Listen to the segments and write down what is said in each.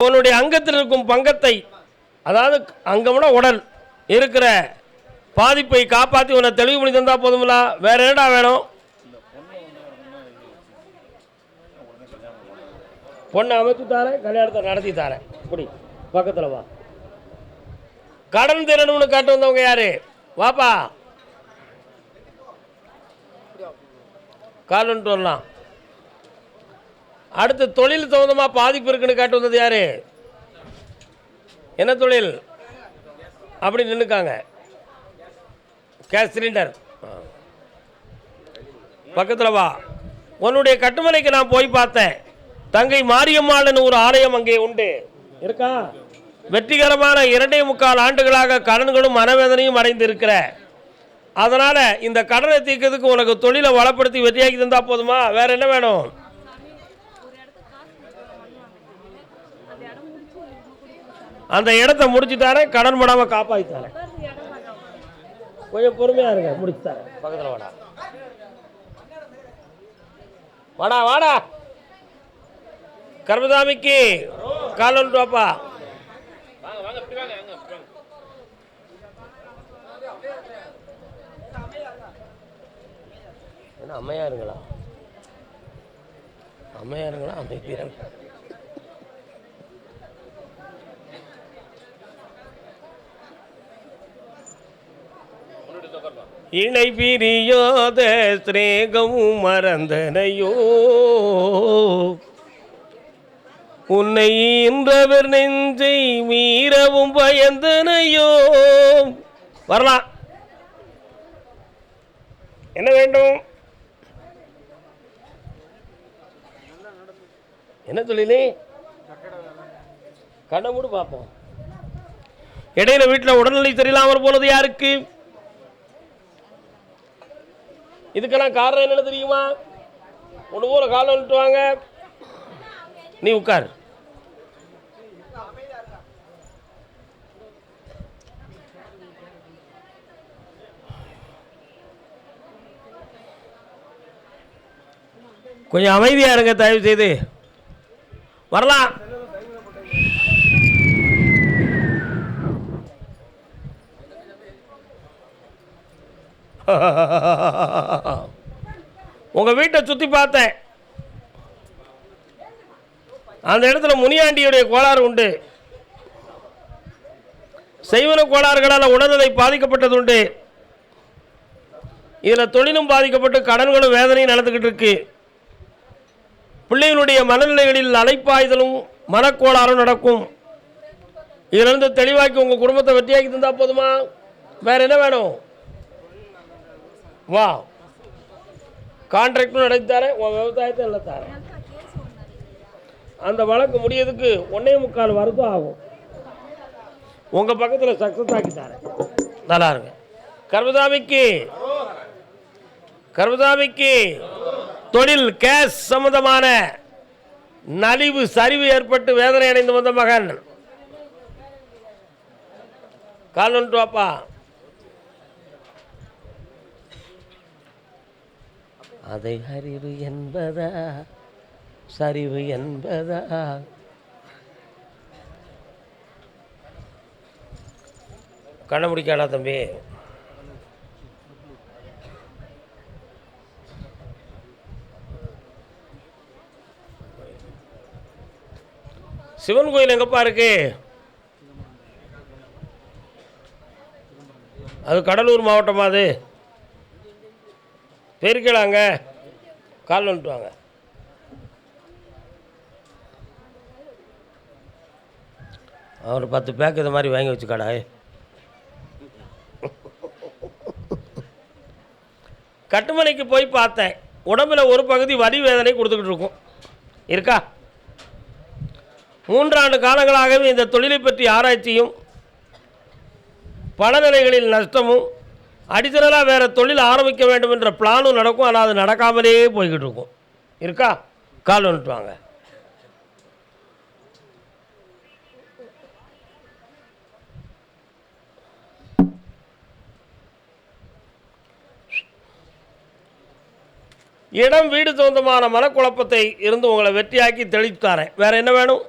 உன்னுடைய அங்கத்தில் இருக்கும் பங்கத்தை அதாவது அங்கம்னா உடல் இருக்கிற பாதிப்பை காப்பாற்றி உன்னை தெளிவு பண்ணி தந்தா போதுமில்ல வேற என்னடா வேணும்? பொண்ணை அமைச்சு தாரேன் கல்யாணத்தை நடத்தி தாரேன். இப்படி பக்கத்தில் வா. கடன் திறனும்னு காட்டு வந்தவங்க யாரு? வாப்பா. காலன்ட்டு வரலாம். அடுத்து தொழில் சம்மந்தமாக பாதிப்பு இருக்குன்னு காட்டு வந்தது யாரு? என்ன தொழில்? அப்படி நின்றுக்காங்க கேஸ் சிலிண்டர். பக்கத்தில் வா. உன்னுடைய கட்டுமனைக்கு நான் போய் பார்த்தேன். தங்கை மாரியம்மாள்னு ஒரு ஆலயம் அங்கே உண்டு. இருக்கா? வெற்றிகரமான இரண்டே முக்கால் ஆண்டுகளாக கடன்களும் மனவேதனையும் அடைந்து இருக்கிற. அதனால் இந்த கடனை தீர்க்கிறதுக்கு உனக்கு தொழிலை வளப்படுத்தி வெற்றியாக்கி தந்தா போதுமா? வேற என்ன வேணும்? அந்த இடத்த முடிச்சுட்டாரே கடன் படாமல் காப்பாற்றித்தாரேன் கொஞ்சம் பொறுமையா இருங்க முடிச்சு பக்கத்தில் வாடா. வாடா வாடா. கர்மதாமிக்கு காலன் டோப்பா என்ன அம்மையாருங்களா அம்மையாருங்களா அமைதியாரு இணை பிரியாத ஸ்ரேகமும் மறந்தனையோ. உன்னை இன்றவர் நெஞ்சை மீறவும் பயந்தனையோ. வரலாம் என்ன வேண்டும்? என்ன தொழிலே கடவுடு பார்ப்போம் இடையில வீட்டில் உடல்நிலை சரியில்லாமல் போனது யாருக்கு? இதுக்கெல்லாம் காரணம் என்னன்னு தெரியுமா? ஒன்று ஊரை காலம் விட்டுவாங்க வாங்க நீ உட்கார். கொஞ்சம் அமைதியா இருங்க தயவு செய்து வரலாம். உங்கள் வீட்டை சுற்றி பார்த்தேன். அந்த இடத்துல முனியாண்டியுடைய கோளாறு உண்டு. செய்வன கோளாறுகளால் உடல்நிலை பாதிக்கப்பட்டது உண்டு. இதில் தொழிலும் பாதிக்கப்பட்டு கடன்களும் வேதனையும் நடந்துக்கிட்டு இருக்கு. பிள்ளைகளுடைய மனநிலைகளில் அலைப்பாய்தலும் மனக்கோளாறும் நடக்கும். இதிலிருந்து தெளிவாக்கி உங்கள் குடும்பத்தை வெற்றியாக்கி தந்தால் போதுமா? வேறு என்ன வேணும்? வா கான்ட்ராக்டும் நடத்தித்தாரேன் உன் விவசாயத்தை இல்லை தரேன். அந்த வழக்கு முடியறதுக்கு ஒன்றே முக்கால் வருஷம் ஆகும். உங்கள் பக்கத்தில் சக்ஸஸ் ஆக்கி நல்லா இருங்க. கர்மதாமிக்கு கர்மதாமிக்கு தொழில் கேஸ் சம்பந்தமான நலிவு சரிவு ஏற்பட்டு வேதனை அடைந்து வந்த மகன். கால் ஒன்று வாப்பா அதை அறிவு என்பதா? சரிவு என்பதா? கண்ண முடிக்காடா தம்பி. சிவன் கோயில் எங்கப்பா இருக்கு? அது கடலூர் மாவட்டமா அது? பெருக்கலாங்க. கால் வந்துட்டு வாங்க. ஒரு பத்து பேக் இது மாதிரி வாங்கி வச்சுக்காடா. கட்டுமனைக்கு போய் பார்த்தேன். உடம்புல ஒரு பகுதி வலி வேதனை கொடுத்துக்கிட்டு இருக்கும். இருக்கா? மூன்றாண்டு காலங்களாகவே இந்த தொழிலை பற்றி ஆராய்ச்சியும் பல நிலைகளில் நஷ்டமும் அடிஷனலாக வேறு தொழில் ஆரம்பிக்க வேண்டும் என்ற பிளானும் நடக்கும். ஆனால் அது நடக்காமலே போய்கிட்டு இருக்கும். இருக்கா? கால் வந்துட்டு வாங்க. இடம் வீடு சொந்தமான மனக்குழப்பத்தை இருந்து உங்களை வெற்றியாக்கி தெளித்து தரேன். வேற என்ன வேணும்?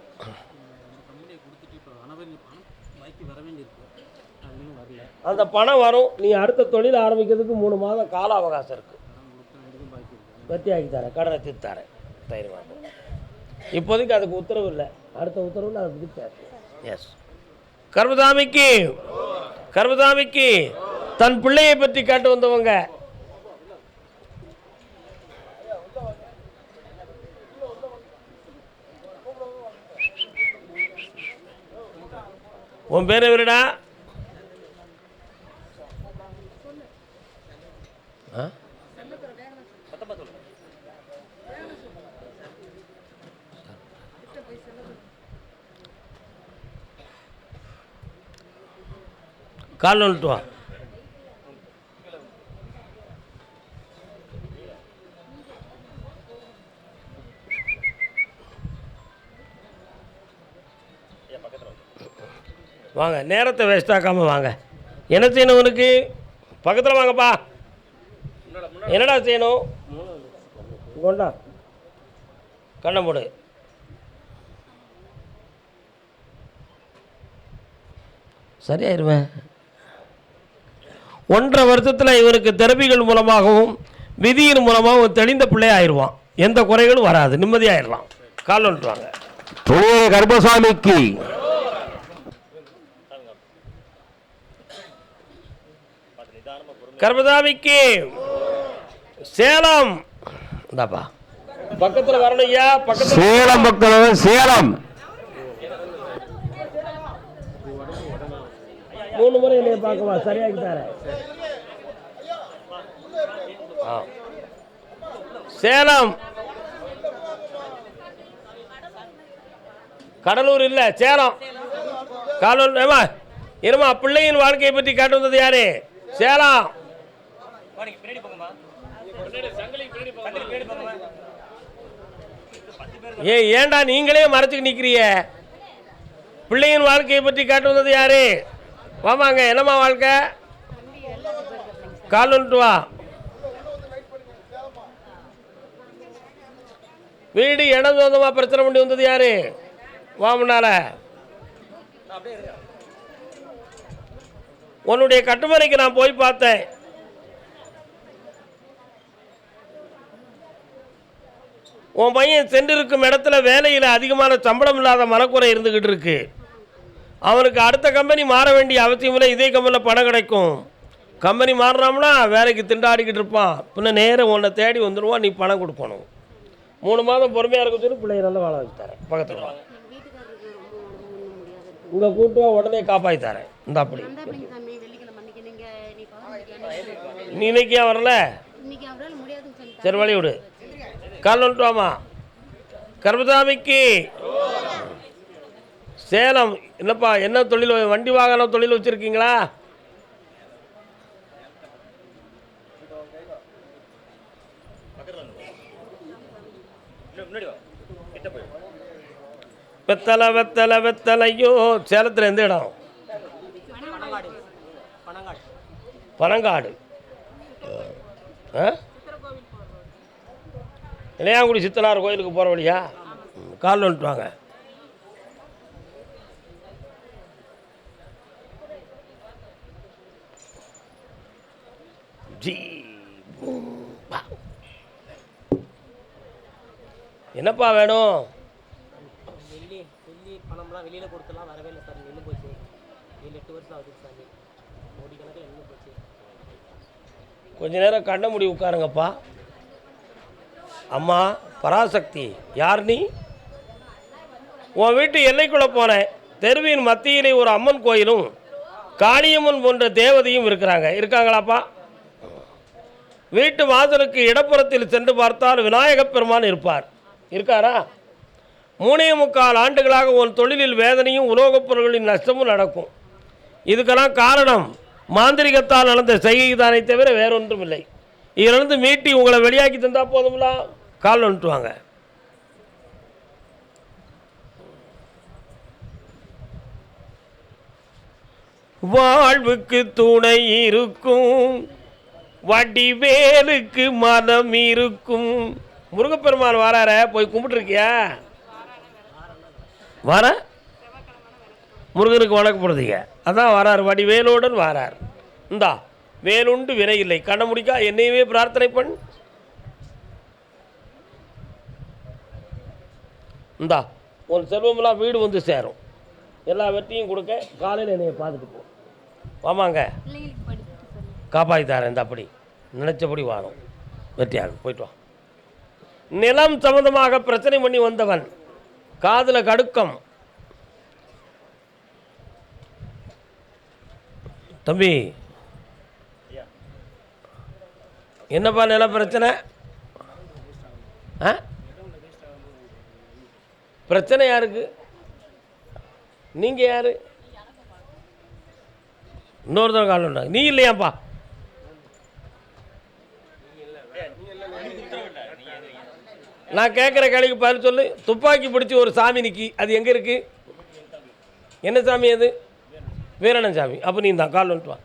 அந்த பணம் வரும். நீ அடுத்த தொழில் ஆரம்பிக்கிறதுக்கு மூணு மாதம் கால அவகாசம் இருக்குது வெற்றி ஆக்கி தரேன். கடனை தீர்த்து தயிர் வாங்க. இப்போதைக்கு அதுக்கு உத்தரவு இல்லை. அடுத்த உத்தரவு அதை பற்றி எஸ் கர்மதாமிக்கு கர்மதாமிக்கு தன் பிள்ளையை பற்றி கேட்டு வந்தவங்க உன் பேர் எவருடா? ஆ? கால் வந்துட்டு வா வாங்க நேரத்தை வேஸ்ட் ஆக்காமல் வாங்க. என்ன செய்யணும் உனக்கு பக்கத்தில் வாங்கப்பா. என்னடா செய்யணும்? கொண்டா. கண்ணை போடு சரியாயிருவேன். ஒன்றரை வருஷத்தில் இவனுக்கு தெரபிகள் மூலமாகவும் விதியின் மூலமாகவும் தெளிந்த பிள்ளை ஆயிடுவான் எந்த குறைகளும் வராது. நிம்மதியாயிடலாம் கால் ஒன்றுவாங்க கர்பசாமிக்கு கர்மதாமிக்கு சேலம். இந்தாப்பா. பக்கத்தில் வரணும் ஐயா பக்கத்தில் சேலம் பக்கம் சேலம். மூணு முறை என்னைய பார்க்கவா? சரியாக்கி தரேன். சேலம். கடலூர் இல்ல சேலம். காலூர் ஏமா இருமா பிள்ளையின் வாழ்க்கையை பற்றி காட்டு வந்தது யாரு? சேலம். ஏ ஏன்டா நீங்களே மறைச்சுக்கு நிக்கிறிய பிள்ளையின் வாழ்க்கையை பற்றி காட்டு வந்தது யாரு? வாமாங்க என்னம்மா வாழ்க்கை? கால் வந்துட்டு வா. வீடு இடம் சொந்தமாக பிரச்சனை பண்ணி வந்தது யாரு? வா முன்னால. உன்னுடைய கட்டுமனைக்கு நான் போய் பார்த்தேன். உன் பையன் சென்றிருக்கும் இடத்துல வேலையில் அதிகமான சம்பளம் இல்லாத மனக்குறை இருந்துக்கிட்டு இருக்கு. அவனுக்கு அடுத்த கம்பெனி மாற வேண்டிய அவசியம் இல்லை இதே கம்பெனியில் பணம் கிடைக்கும். கம்பெனி மாறினோம்னா வேலைக்கு திண்டாடிக்கிட்டு இருப்பான். பின்ன நேரம் உன்னை தேடி வந்துடுவான் நீ பணம் கொடுக்கணும். மூணு மாதம் பொறுமையாக இருக்க சொல்லி பிள்ளைய நல்லா வாழ வச்சு தரேன் பக்கத்தில் உங்கள் கூட்டுவா உடனே காப்பாற்றி தரேன் இந்த அப்படி. நீ இன்னைக்கு வரல? சரி வழி விடு. கால் வந்துட்டு வாமா கர்மசாமிக்கு சேலம் என்னப்பா என்ன தொழில் வண்டி வாகன தொழில் வச்சுருக்கீங்களா? வெத்தலை வெத்தலை வெத்தலையோ சேலத்தில் எந்த இடம்? பனங்காடு ஆ? இளையாங்குடி சித்தனார் கோயிலுக்கு போகிற வழியா? காலில் கால் வந்துட்டு வாங்க. ஜி என்னப்பா வேணும்? வெள்ளி வெள்ளி பணம்லாம் வெளியில் கொடுத்துலாம் வரவே இல்லை சார் நின்று போச்சு ஏழு எட்டு வருஷம் ஆகுது சாமி கோடிக்கணக்கில் நின்று போச்சு கொஞ்ச நேரம் கண்ண முடி உட்காருங்கப்பா. அம்மா பராசக்தி யார் நீ? உன் வீட்டு எல்லைக்குள்ளே போனேன் தெருவின் மத்தியிலே ஒரு அம்மன் கோயிலும் காளியம்மன் போன்ற தேவதையும் இருக்கிறாங்க. இருக்காங்களாப்பா? வீட்டு வாசலுக்கு இடப்புறத்தில் சென்று பார்த்தால் விநாயகப் பெருமான் இருப்பார். இருக்காரா? மூணே முக்கால் ஆண்டுகளாக உன் தொழிலில் வேதனையும் உலோகப் பொருள்களின் நஷ்டமும் நடக்கும். இதுக்கெல்லாம் காரணம் மாந்திரிகத்தால் நடந்த செய்கை தானே தவிர வேறொன்றும் இல்லை இதிலிருந்து மீட்டி உங்களை வெளியாக்கி தந்தால் போதும்லாம் கால் வந்துட்டு வாங்க வாழ்வுக்கு துணை இருக்கும் வடிவேலுக்கு மனம் இருக்கும். முருகப்பெருமான் வரார போய் கும்பிட்டுருக்கியா? வர? முருகனுக்கு வணக்கப்படுறீங்க அதான் வரார் வடிவேலோடன் வரார். இந்தா வேலுண்டு வினை இல்லை கண்ண முடிக்கா என்னையவே பிரார்த்தனை பண்ணு. இந்தா உன் செல்வமெல்லாம் வீடு வந்து சேரும். எல்லா வெற்றியும் கொடுக்க காலையில் என்னைய பார்த்துட்டு போ. வாமாங்க. காப்பாற்றி தரேன் இந்த அப்படி. நினச்சபடி வாழும். வெற்றியாகும் போயிட்டு வா. நிலம் சம்பந்தமாக பிரச்சனை பண்ணி வந்தவன் காதில் கடுக்கம். தம்பி. என்னப்பா நில பிரச்சனை? ஆ? பிரச்சனை யாருக்கு? நீங்கள் யாரு? இன்னொருத்தர் காலம் நீ இல்லையாப்பா? நான் கேட்குற கேள்விக்கு பதில் சொல்லு. துப்பாக்கி பிடிச்சி ஒரு சாமி நிற்கி அது எங்கே இருக்கு? என்ன சாமி அது? வீரணன் சாமி. அப்போ நீ தான். கால் வந்துட்டு வா.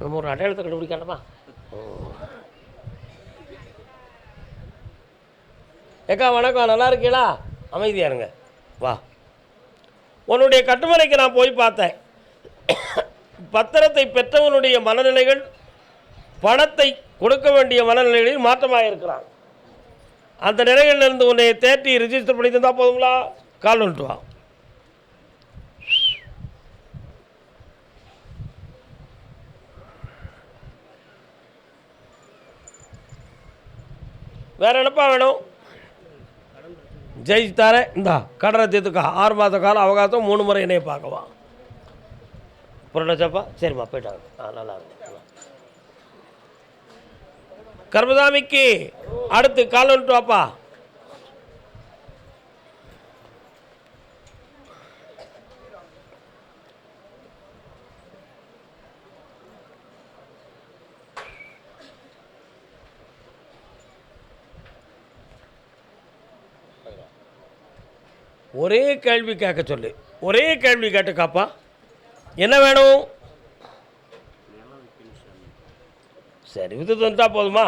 நம்ம ஒரு அடையாளத்தை கண்டுபிடிக்காண்டமா ஏக்கா வணக்கம். நல்லா இருக்கீங்களா? அமைதியாக இருங்க. வா. உன்னுடைய கட்டுமனைக்கு நான் போய் பார்த்தேன். பத்திரத்தை பெற்றவனுடைய மனநிலைகள் பணத்தை கொடுக்க வேண்டிய மனநிலைகளில் மாற்றமாக இருக்கிறான். அந்த நிலைகளிலிருந்து உன்னை தேட்டி ரிஜிஸ்டர் பண்ணி தந்தால் போதுங்களா? கால் வந்துட்டு வா. வேறு என்னப்பா வேணும்? ஜெயிச்சு தரேன் இந்தா கடனை தீர்த்துக்கா. ஆறு மாத காலம் அவகாசம் மூணு முறை என்னைய பார்க்கவா. புரட்டச்சப்பா சரிம்மா போயிட்டாங்க. ஆ நல்லா கர்மதாமிக்கு அடுத்து கால் வந்துட்டு வாப்பா. ஒரே கேள்வி கேட்க சொல்லு. ஒரே கேள்வி கேட்டுக்காப்பா என்ன வேணும்? சரி வித்து தந்தா போதுமா?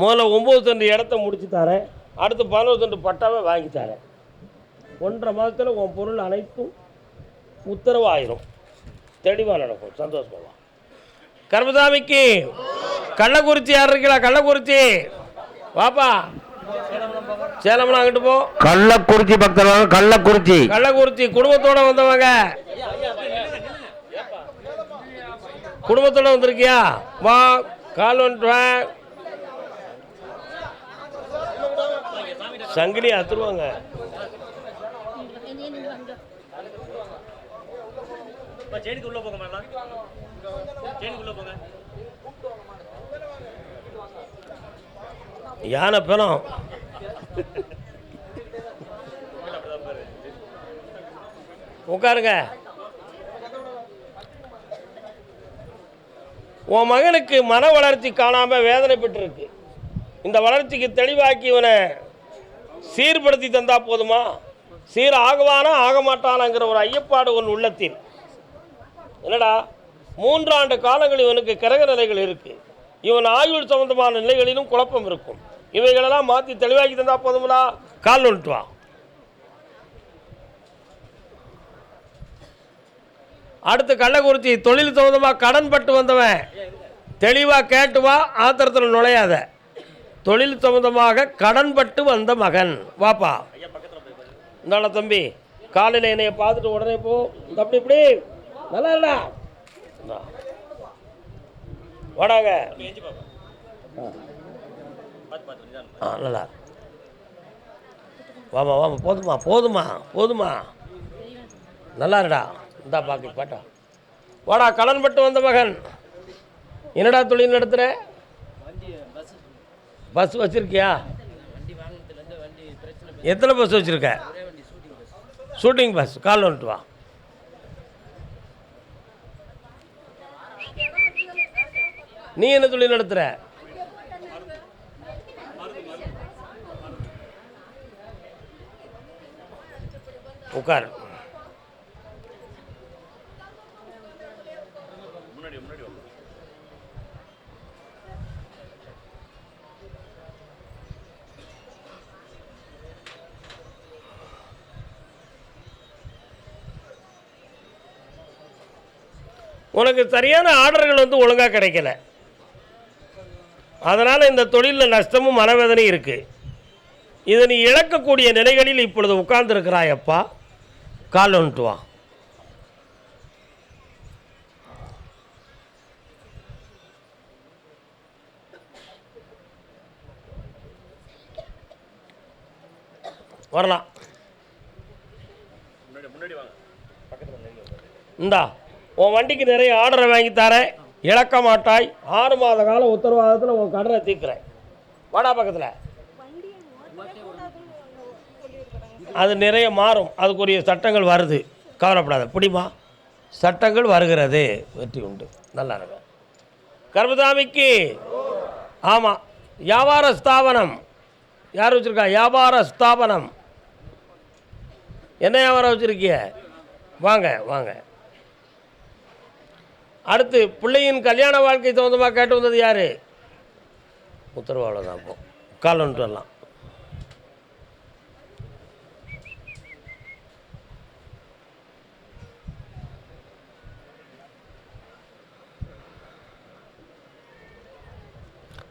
முதல்ல ஒம்பது சென்ட் இடத்த முடிச்சு தரேன். அடுத்து பதினோரு சென்ட் பட்டாவை வாங்கி தரேன். ஒன்றரை மாதத்தில் உன் பொருள் அனைத்தும் உத்தரவாயிரும். தெளிவாக நடக்கும். சந்தோஷமா கர்மசாமிக்கு கள்ளக்குறிச்சி யார் இருக்கீங்களா கள்ளக்குறிச்சி. வாப்பா. சேலம்னா அங்கிட்டு போ. கள்ளக்குறிச்சி பக்தர்கள் கள்ளக்குறிச்சி. கள்ளக்குறிச்சி குடும்பத்தோட வந்தவங்க. குடும்பத்தோட வந்திருக்கியா? வா கால் வந்துட்டு வா. சங்கிலி அத்துருவாங்க செடிக்கு உள்ள போங்க மேடம் செடிக்கு உள்ள போங்க. யானை பணம். உட்காருங்க. உன் மகனுக்கு மன வளர்ச்சி காணாம வேதனைப்பட்டிருக்கு. இந்த வளர்ச்சிக்கு தெளிவாக்கி இவனை சீர்படுத்தி தந்தா போதுமா? சீர் ஆகுவானா ஆக மாட்டானாங்கிற ஒரு ஐயப்பாடு உன் உள்ளத்தில். என்னடா? மூன்றாண்டு காலங்கள் இவனுக்கு கிரக நிலைகள் இருக்கு. இவன் ஆயுள் சம்பந்தமான நிலைகளிலும் குழப்பம் இருக்கும். இவைகளெல்லாம் மாற்றி தெளிவாக்கி தந்தா போதுங்களா கால் வந்துட்டு வா. அடுத்து கள்ளக்குறிச்சி தொழில் சம்பந்தமாக கடன் பட்டு வந்தவன் தெளிவாக கேட்டு வா ஆத்திரத்தில் நுழையாத. தொழில் சம்பந்தமாக கடன் பட்டு வந்த மகன். வாப்பா. இந்தாடா தம்பி காலையில் என்னைய பார்த்துட்டு உடனே போ. அப்படி இப்படி. நல்லா இல்லடா. வாடாங்க. ஆ நல்லா. வாமா வாமா போதுமா போதுமா போதுமா நல்லா இருடா. இந்தா பார்க்க பாட்டா. வாடா கடன் பட்டு வந்த மகன். என்னடா தொழில் நடத்துகிற பஸ் வச்சுருக்கியா? எத்தனை பஸ் வச்சுருக்க? ஷூட்டிங் பஸ் கால் வந்துட்டு வா. நீ என்ன தொழில் நடத்துகிற உட்கார். உனக்கு சரியான ஆர்டர்கள் வந்து ஒழுங்காக கிடைக்கல. அதனால் இந்த தொழிலில் நஷ்டமும் மனவேதனையும் இருக்குது இதை நீ இழக்கக்கூடிய நிலைகளில் இப்பொழுது உட்கார்ந்துருக்கிறாயப்பா. கால் வந்துட்டு வா. வரலாம். இந்தா உன் வண்டிக்கு நிறைய ஆர்டரை வாங்கி தரேன். இழக்க மாட்டாய். ஆறு மாத கால உத்தரவாதத்தில் உன் கடனை தீர்க்குறேன். வாடா பக்கத்தில். அது நிறைய மாறும். அதுக்குரிய சட்டங்கள் வருது. கவலைப்படாத பிடிமா சட்டங்கள் வருகிறது. வெற்றி உண்டு. நல்லா இருக்கும் கர்மதாமிக்கு ஆமாம் வியாபார ஸ்தாபனம். யார் வச்சுருக்கா? வியாபார ஸ்தாபனம். என்ன வியாபாரம் வச்சுருக்கிய? வாங்க வாங்க. அடுத்து பிள்ளையின் கல்யாண வாழ்க்கை சம்மந்தமாக கேட்டு வந்தது யார்? உத்தரவாவில் தான் இப்போ கால் எல்லாம் வரலாம்.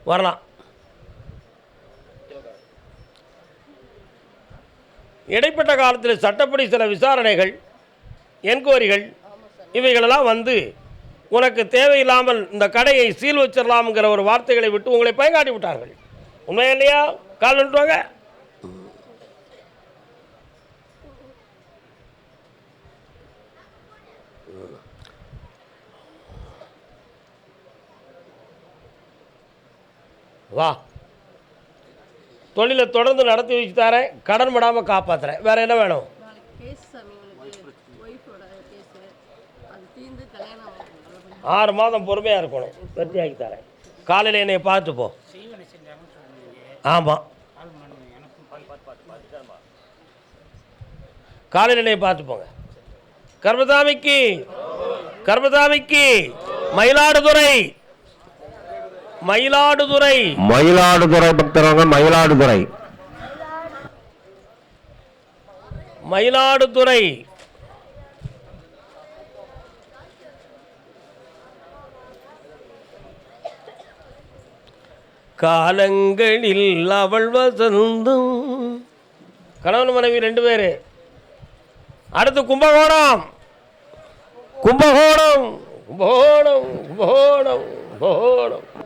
வரலாம். இடைப்பட்ட காலத்தில் சட்டப்படி சில விசாரணைகள் என்கொயரிகள் இவைகளெல்லாம் வந்து உனக்கு தேவையில்லாமல் இந்த கடையை சீல் வச்சிடலாம்ங்கிற ஒரு வார்த்தைகளை விட்டு உங்களை பயங்காட்டி விட்டார்கள். உண்மையா இல்லையா? கால் நின்றுவாங்க வா. தொழிலை தொடர்ந்து நடத்தி வச்சு தரேன். கடன் விடாமல் காப்பாற்றுறேன் வேறு என்ன வேணும்? ஆறு மாதம் பொறுமையாக இருக்கணும். வெற்றியாக்கி தரேன். காலையில் என்னை பார்த்து போ. ஆமாம் காலையில் என்னை பார்த்து போங்க. கர்மதாமிக்கு மயிலாடுதுறை மயிலாடுதுறை. மயிலாடுதுறை பக்தரவங்க மயிலாடுதுறை. மயிலாடுதுறை. காலங்களில் அவள் வசந்தம். கணவன் மனைவி ரெண்டு பேர். அடுத்து கும்பகோணம். கும்பகோணம். கும்பகோணம் கும்பகோணம் கும்பகோணம்.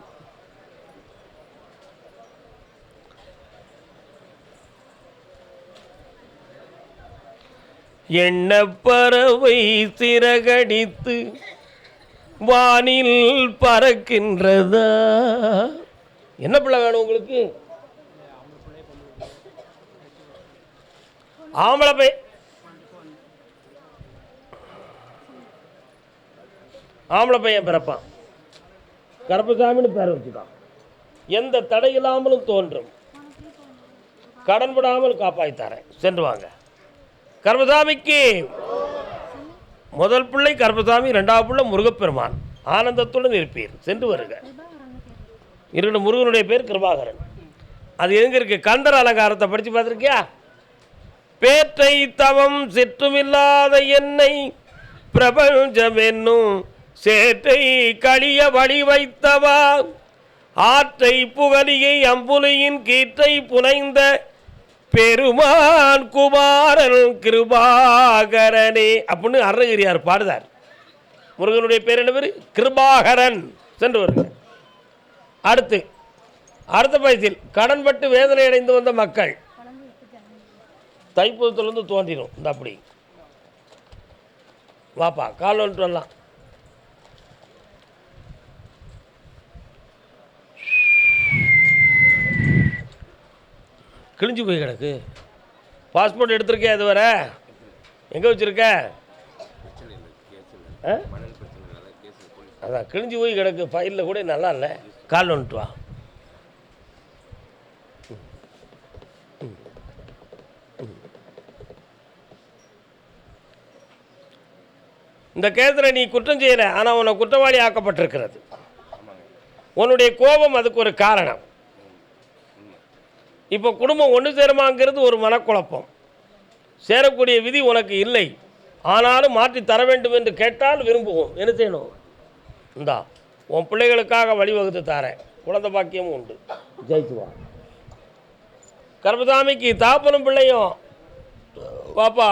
எண்ணப்பறவை சிறகடித்து வானில் பறக்கின்றதா? என்ன பிள்ளை வேணும் உங்களுக்கு? ஆம்பளை பை ஆம்பளை பையன் பிறப்பான். கருப்பசாமின்னு பேர் வச்சுட்டான். எந்த தடை இல்லாமலும் தோன்றும் கடன்படாமல் காப்பாய்த்தாரேன் சென்று வாங்க. கர்மசாமிக்கு. முதல் பிள்ளை கர்மசாமி ரெண்டாவது பிள்ளை முருகப்பெருமான். ஆனந்தத்துடன் இருப்பீர். சென்று வருக. இருக்கட்டும் முருகனுடைய பேர் கிருபாகரன். அது எங்க இருக்கு? கந்தர் அலங்காரத்தை படித்து பார்த்துருக்கியா? பேற்றை தவம் சிற்றுமில்லாத என்னை பிரபஞ்சம் என்னும் சேற்றை களிய வழி வைத்தவா ஆற்றை புகழியை அம்புலியின் கீற்றை புனைந்த பெருமான் குமாரன் கிருபாகரனே அப்படின்னு அருணகிரியார் பாடுதார். முருகனுடைய பேர் என்ன பேர்? கிருபாகரன். சென்று வருங்க அடுத்து அடுத்த பயத்தில் கடன்பட்டு வேதனை அடைந்து வந்த மக்கள். தைப்பூசத்துலேருந்து தோன்றிடும் இந்த அப்படி. வாப்பா கால் வந்துட்டு வரலாம். கிழிஞ்சு போய் கிடக்கு. பாஸ்போர்ட் எடுத்திருக்கே இது வர எங்கே வச்சுருக்க? ஆ? அதான் கிழிஞ்சு போய் கிடக்கு. ஃபைலில் கூட நல்லா இல்லை. கால் வந்துட்டு வா. இந்த கேஸில் நீ குற்றம் செய்யலை ஆனால் உன்னை குற்றவாளி ஆக்கப்பட்டிருக்கிறது. உன்னுடைய கோபம் அதுக்கு ஒரு காரணம். இப்போ குடும்பம் ஒன்று சேருமாங்கிறது ஒரு மனக்குழப்பம். சேரக்கூடிய விதி உனக்கு இல்லை. ஆனாலும் மாற்றி தர வேண்டும் என்று கேட்டால் விரும்புவோம். என்ன செய்யணும்? இந்தா உன் பிள்ளைகளுக்காக வழிவகுத்து தாரேன். குழந்தை பாக்கியமும் உண்டு. ஜெயிச்சுவா. கர்மசாமிக்கு தாப்பனும் பிள்ளையும் பாப்பா.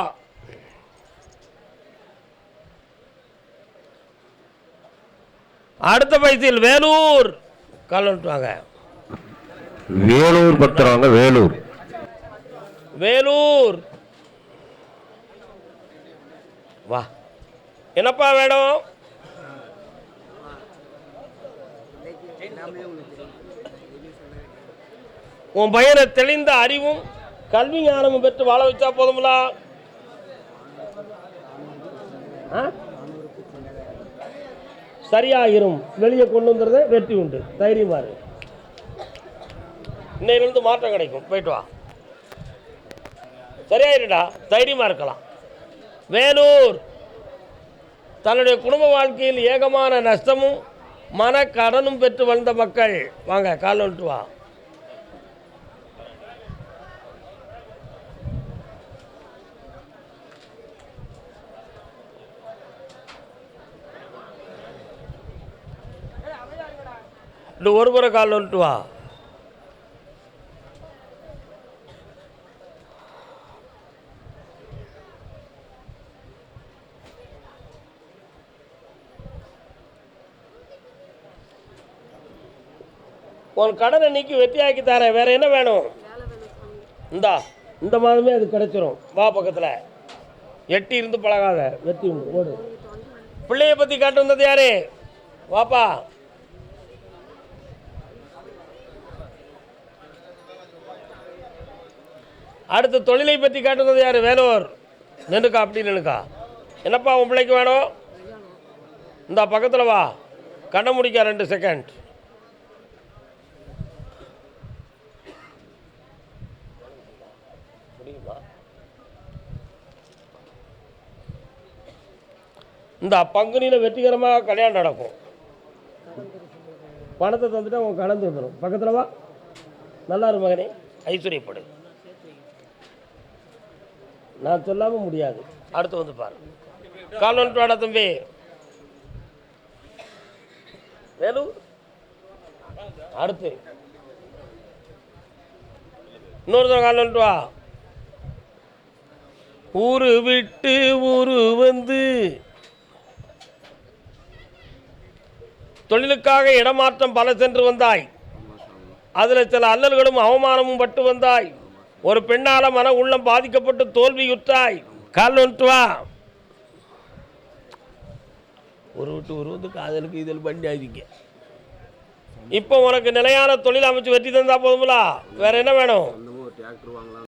அடுத்த பைசில் வேலூர். கால் வேலூர் பக்தர் வேலூர். வேலூர். வா. என்னப்பா வேணும் உன் பையனை தெளிந்த அறிவும் கல்வி ஞானமும் பெற்று வாழ வச்சா போதுங்களா ஆ? சரியாயிரும். வெளியே கொண்டு வந்துறத வெற்றி உண்டு. தைரியமா இருக்கு இன்னையிலேருந்து மாற்றம் கிடைக்கும். போயிட்டு வா. சரியாயிருடா. தைரியமாக இருக்கலாம். வேலூர். தன்னுடைய குடும்ப வாழ்க்கையில் ஏகமான நஷ்டமும் மன கடனும் பெற்று வந்த மக்கள். வாங்க கால் வந்துட்டு வா. ஒரு முறை கால் வந்துட்டு வா. உன் கடனை நீக்கி வெற்றியாக்கி தரேன். வேறு என்ன வேணும்? இந்தா இந்த மாதமே அது கிடைச்சிரும். வா பக்கத்தில். எட்டி இருந்து பழகாத. வெற்றி ஓடு. பிள்ளைய பற்றி காட்டு வந்தது யாரு? வாப்பா. அடுத்த தொழிலை பற்றி காட்டு யார் யாரு? வேலூர். நின்னுக்கா அப்படி நின்றுக்கா என்னப்பா உன் பிள்ளைக்கு வேணும்? இந்த பக்கத்தில் வா. கண்ண முடிக்க ரெண்டு செகண்ட் இந்த பங்குனியில் வெற்றிகரமாக கல்யாணம் நடக்கும். பணத்தை தந்துட்டு அவங்க கலந்து வந்துடும் பக்கத்தில் வா. நல்லா இரு மகனே. ஐஸ்வர்யப்படு. நான் சொல்லாமல் முடியாது. அடுத்து வந்து பாரு. கால் வந்துட்டு வாடா தம்பி. வேலு. அடுத்து. இன்னொரு தடவை கால் வந்துட்டு வா. ஊரு விட்டு ஊரு வந்து தொழிலுக்காக இடமாற்றம் பல சென்று வந்தாய். அதில் சில அல்லல்களும் அவமானமும் பட்டு வந்தாய். ஒரு பெண்ணால மன உள்ளம் பாதிக்கப்பட்டு தோல்வியுற்றாய். கால் வந்துட்டு வா. ஒரு விட்டு ஒரு வந்து காதலுக்கு இதில் பண்ணியாதீங்க இப்போ உனக்கு நிலையான தொழில் அமைச்சு வெற்றி தந்தா போதுங்களா வேற என்ன வேணும்?